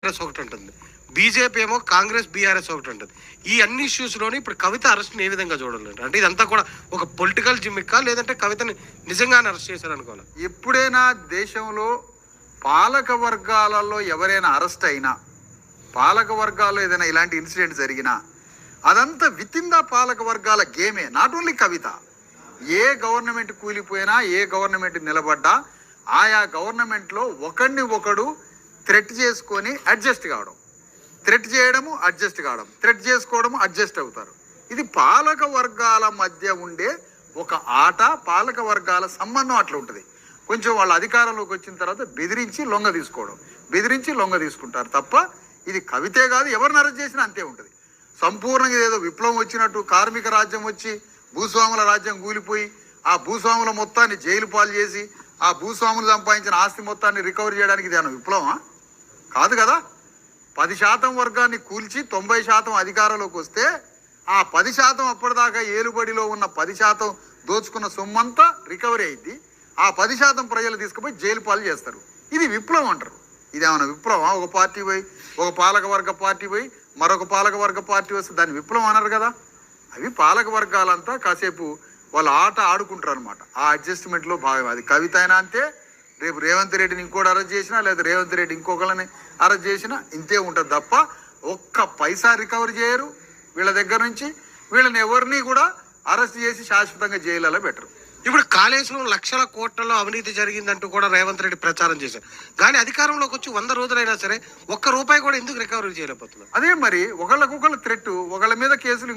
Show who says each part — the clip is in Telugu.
Speaker 1: కాంగ్రెస్ ఒకటి ఉంటుంది బీజేపీ ఏమో కాంగ్రెస్ బీఆర్ఎస్ ఒకటి ఉంటుంది ఈ అన్ని ఇష్యూస్లోనే ఇప్పుడు కవిత అరెస్ట్ని ఏ విధంగా చూడాలంటే అంటే ఇదంతా కూడా ఒక పొలిటికల్ జిమ్మిక్కా లేదంటే కవితని నిజంగానే అరెస్ట్ చేశారు అనుకోవాలి?
Speaker 2: ఎప్పుడైనా దేశంలో పాలక వర్గాలలో ఎవరైనా అరెస్ట్ అయినా పాలక వర్గాల్లో ఏదైనా ఇలాంటి ఇన్సిడెంట్ జరిగినా అదంతా విత్ ఇన్ ద పాలక వర్గాల గేమే నాట్ ఓన్లీ కవిత. ఏ గవర్నమెంట్ కూలిపోయినా ఏ గవర్నమెంట్ నిలబడ్డా ఆయా గవర్నమెంట్లో ఒకడిని ఒకడు థ్రెట్ చేసుకొని అడ్జస్ట్ కావడం. థ్రెట్ చేయడము అడ్జస్ట్ కావడం. థ్రెట్ చేసుకోవడము అడ్జస్ట్ అవుతారు. ఇది పాలక వర్గాల మధ్య ఉండే ఒక ఆట పాలక వర్గాల సంబంధం అట్లా ఉంటుంది. కొంచెం వాళ్ళ అధికారంలోకి వచ్చిన తర్వాత బెదిరించి లొంగ తీసుకోవడం. బెదిరించి లొంగ తీసుకుంటారు తప్ప ఇది కవితే కాదు ఎవరిని అరెస్ట్ చేసినా అంతే ఉంటుంది. సంపూర్ణంగా ఏదో విప్లవం వచ్చినట్టు కార్మిక రాజ్యం వచ్చి భూస్వాముల రాజ్యం కూలిపోయి ఆ భూస్వాముల మొత్తాన్ని జైలు పాలు చేసి ఆ భూస్వాములు సంపాదించిన ఆస్తి మొత్తాన్ని రికవర్ చేయడానికి ఇది ఏమైనా విప్లవమా? కాదు కదా? పది శాతం వర్గాన్ని కూల్చి తొంభై శాతం అధికారంలోకి వస్తే ఆ పది శాతం అప్పటిదాకా ఏలుబడిలో ఉన్న పది శాతం దోచుకున్న సొమ్మంతా రికవరీ అయింది ఆ పది శాతం ప్రజలు తీసుకుపోయి జైలు పాలు చేస్తారు. ఇది విప్లవం అంటారు. ఇది ఏమైనా విప్లవం ఒక పార్టీ పోయి ఒక పాలక వర్గ పార్టీ పోయి మరొక పాలక వర్గ పార్టీ వస్తే దాన్ని విప్లవం అన్నారు కదా? అవి పాలక వర్గాలంతా కాసేపు వాళ్ళ ఆట ఆడుకుంటారు అనమాట ఆ అడ్జస్ట్మెంట్లో భాగం. అది కవిత అయినా అంతే రేపు రేవంత్ రెడ్డిని ఇంకోటి అరెస్ట్ చేసినా లేదా రేవంత్ రెడ్డి ఇంకొకరిని అరెస్ట్ చేసినా ఇంతే ఉంటుంది తప్ప ఒక్క పైసా రికవర్ చేయరు వీళ్ళ దగ్గర నుంచి. వీళ్ళని ఎవరిని కూడా అరెస్ట్ చేసి శాశ్వతంగా జైలలో పెట్టరు.
Speaker 1: ఇప్పుడు కాళేశ్వరం లక్షల కోట్లలో అవినీతి జరిగిందంటూ కూడా రేవంత్ రెడ్డి ప్రచారం చేశారు. కానీ అధికారంలోకి వచ్చి వంద రోజులైనా సరే ఒక్క రూపాయి కూడా ఎందుకు రికవరీ చేయలేకపోతున్నారు?
Speaker 2: అదే మరి ఒకళ్ళకొకళ్ళు థ్రెట్ ఒకళ్ళ మీద కేసులు